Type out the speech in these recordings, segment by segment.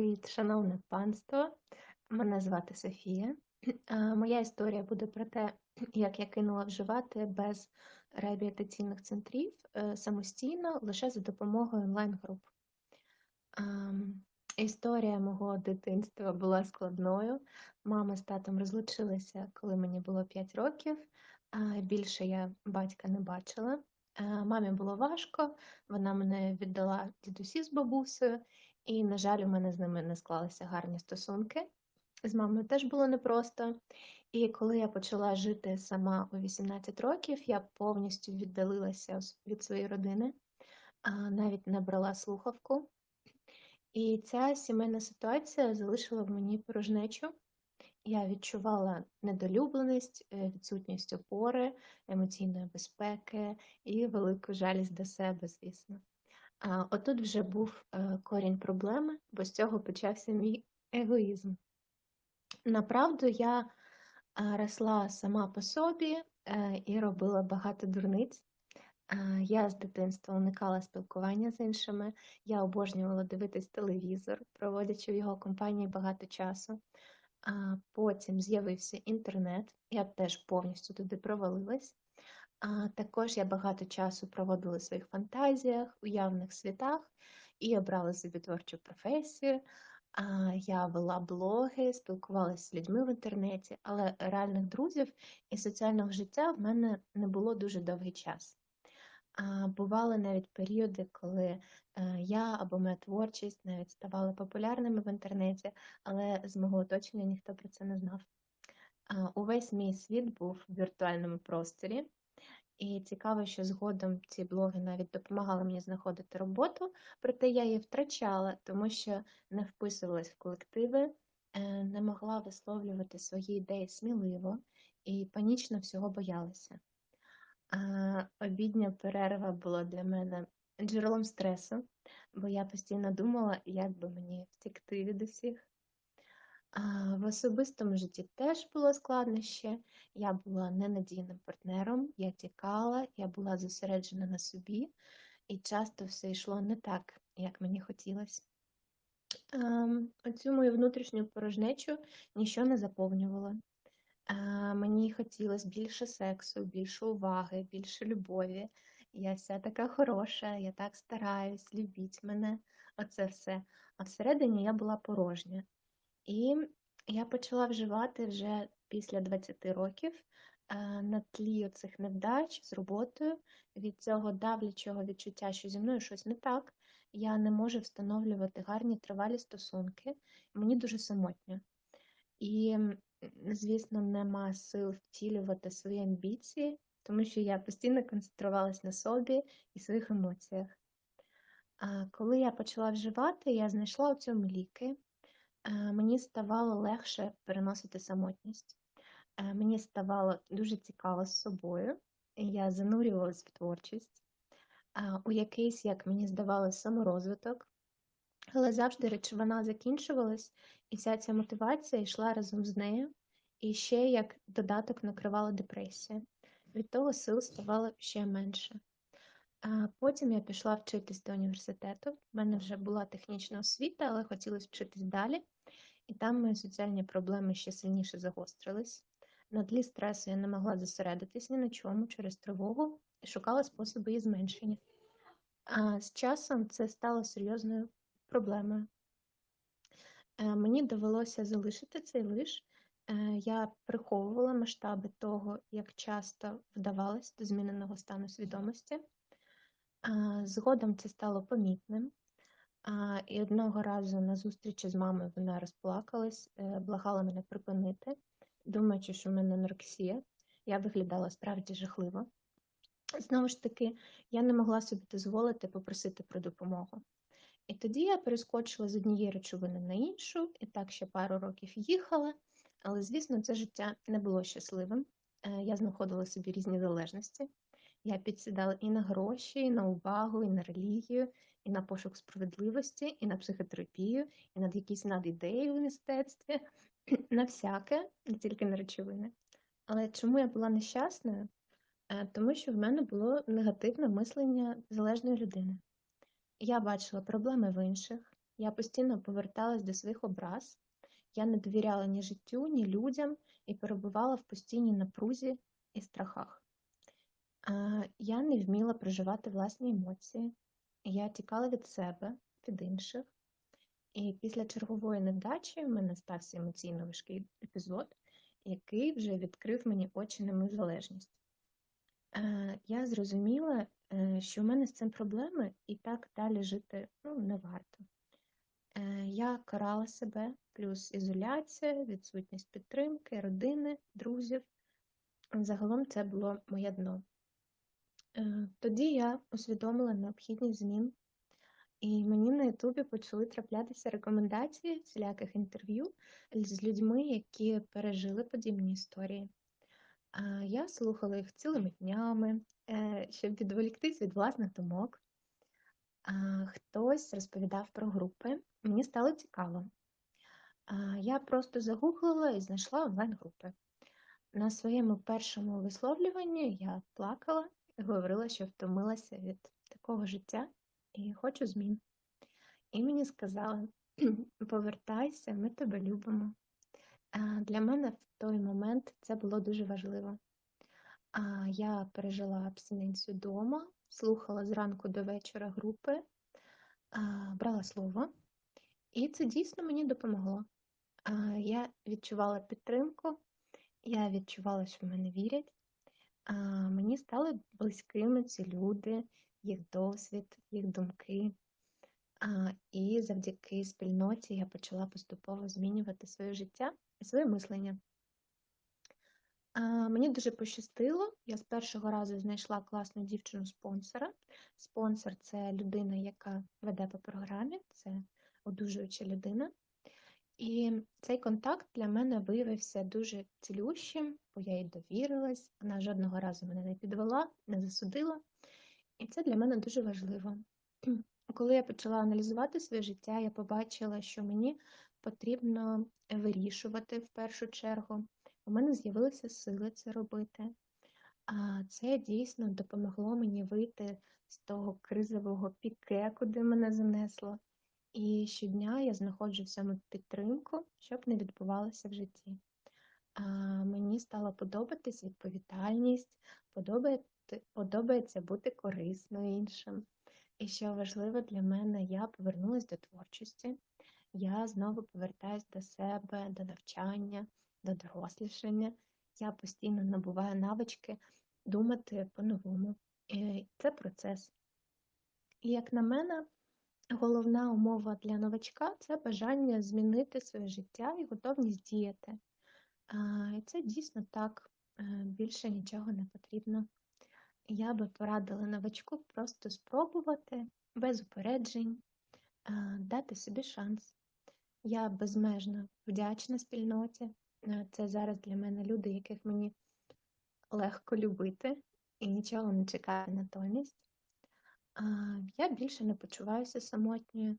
Привіт, шановне панство. Мене звати Софія. Моя історія буде про те, як я кинула вживати без реабілітаційних центрів е, самостійно лише за допомогою онлайн-груп. Історія мого дитинства була складною. Мама з татом розлучилися, коли мені було 5 років. Більше я батька не бачила. Мамі було важко, вона мене віддала дідусі з бабусею, і, на жаль, у мене з ними не склалися гарні стосунки. З мамою теж було непросто. І коли я почала жити сама у 18 років, я повністю віддалилася від своєї родини, навіть не брала слухавку. І ця сімейна ситуація залишила в мені порожнечу. Я відчувала недолюбленість, е, відсутність опори, емоційної безпеки і велику жалість до себе, звісно. Отут вже був е, корінь проблеми, бо з цього почався мій егоїзм. Направду я е, росла сама по собі е, і робила багато дурниць. Я з дитинства уникала спілкування з іншими. Я обожнювала дивитись телевізор, проводячи в його компанії багато часу. Потім з'явився інтернет, я теж повністю туди провалилась. А також я багато часу проводила в своїх фантазіях, уявних світах і обрала собі творчу професію. А, Я вела блоги, спілкувалася з людьми в інтернеті, але реальних друзів і соціального життя в мене не було дуже довгий час. А, Бували навіть періоди, коли е, я або моя творчість навіть ставали популярними в інтернеті, але з мого оточення ніхто про це не знав. Увесь мій світ був в віртуальному просторі, і цікаво, що згодом ці блоги навіть допомагали мені знаходити роботу, проте я її втрачала, тому що не вписувалась в колективи, е, не могла висловлювати свої ідеї сміливо і панічно всього боялася. Обідня перерва була для мене джерелом стресу, бо я постійно думала, як би мені втекти від усіх. В особистому житті теж було складнощі. Я була ненадійним партнером, я тікала, я була зосереджена на собі, і часто все йшло не так, як мені хотілося. Ем, Оцю мою внутрішню порожнечу ніщо не заповнювало. Е, Мені хотілося більше сексу, більше уваги, більше любові. Я вся така хороша, я так стараюсь, любіть мене, оце все. А всередині я була порожня. І я почала вживати вже після 20 років е, на тлі цих невдач з роботою, від цього давлячого відчуття, що зі мною щось не так. Я не можу встановлювати гарні тривалі стосунки. Мені дуже самотньо. І, звісно, нема сил втілювати свої амбіції, тому що я постійно концентрувалась на собі і своїх емоціях. А коли я почала вживати, я знайшла у цьому ліки. Е, Мені ставало легше переносити самотність. Е, Мені ставало дуже цікаво з собою. Я занурювалась в творчість, у якийсь, як мені здавалось, саморозвиток. Але завжди речовина закінчувалась, і вся ця мотивація йшла разом з нею, і ще як додаток накривала депресія. Від того сил ставало ще менше. Потім я пішла вчитись до університету. У мене вже була технічна освіта, але хотілося вчитись далі. І там мої соціальні проблеми ще сильніше загострились. На тлі стресу я не могла зосередитись ні на чому через тривогу і шукала способи її зменшення. А з часом це стало серйозною проблемою. Е, Мені довелося залишити цей лиш. Е, Я приховувала масштаби того, як часто вдавалось до зміненого стану свідомості. Згодом це стало помітним. І одного разу на зустрічі з мамою вона розплакалась, е, благала мене припинити, думаючи, що в мене анорексія. Я виглядала справді жахливо. Знову ж таки, я не могла собі дозволити попросити про допомогу. І тоді я перескочила з однієї речовини на іншу, і так ще пару років їхала. Але, звісно, це життя не було щасливим. Е, Я знаходила собі різні залежності. Я підсідала і на гроші, і на увагу, і на релігію, і на пошук справедливості, і на психотерапію, і над якісь надідеї в мистецтві, на всяке, не тільки на речовини. Але чому я була нещасною? Е, Тому що в мене було негативне мислення залежної людини. Я бачила проблеми в інших, Я постійно поверталась до своїх образ. Я не довіряла ні життю, ні людям і перебувала в постійній напрузі і страхах. Е, Я не вміла проживати власні емоції. Я тікала від себе, від інших. І після чергової невдачі в мене стався емоційно важкий епізод, який вже відкрив мені очі на мою залежність. Е, Я зрозуміла, е, що в мене з цим проблеми і так далі жити ну, не варто. Я карала себе, плюс ізоляція, відсутність підтримки, родини, друзів. Загалом це було моє дно. Е, Тоді я усвідомила необхідність змін, і мені на Ютубі почали траплятися рекомендації всіляких інтерв'ю з людьми, які пережили подібні історії. Я слухала їх цілими днями, е, щоб відволіктись від власних думок. Хтось розповідав про групи. Мені стало цікаво. Я просто загуглила і знайшла онлайн-групи. На своєму першому висловлюванні я плакала говорила, що втомилася від такого життя і хочу змін. І мені сказали: повертайся, ми тебе любимо. Для мене в той момент це було дуже важливо. Я пережила абстиненцію вдома, слухала зранку до вечора групи, брала слово, і це дійсно мені допомогло. Я відчувала підтримку, я відчувала, що в мене вірять. Мені стали близькими ці люди, їх досвід, їх думки. І завдяки спільноті я почала поступово змінювати своє життя і своє мислення. Мені дуже пощастило. Я з першого разу знайшла класну дівчину-спонсора. Спонсор це людина, яка веде по програмі, це одужуюча людина. І цей контакт для мене виявився дуже цілющим, бо я їй довірилась, вона жодного разу мене не підвела, не засудила. І це для мене дуже важливо. Коли я почала аналізувати своє життя, я побачила, що мені потрібно вирішувати в першу чергу. У мене з'явилися сили це робити. А це дійсно допомогло мені вийти з того кризового піке, куди мене занесло. І щодня я знаходжу в підтримку, щоб не відбувалося в житті. А, Мені стало подобатись відповідальність, подобається бути корисною іншим. І що важливо для мене, я повернулася до творчості, я знову повертаюся до себе, до навчання, до дорослішання. Я постійно набуваю навички думати по-новому. Це процес. І як на мене, головна умова для новачка це бажання змінити своє життя і готовність діяти. І це дійсно так, е, більше нічого не потрібно. Я би порадила новачку просто спробувати без упереджень, дати собі шанс. Я безмежно вдячна спільноті. Е, це зараз для мене люди, яких мені легко любити і нічого не чекати натомість. Я більше не почуваюся самотньою.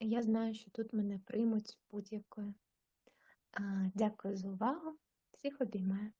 Я знаю, що тут мене приймуть будь-якою. Дякую за увагу. Всіх обіймаю.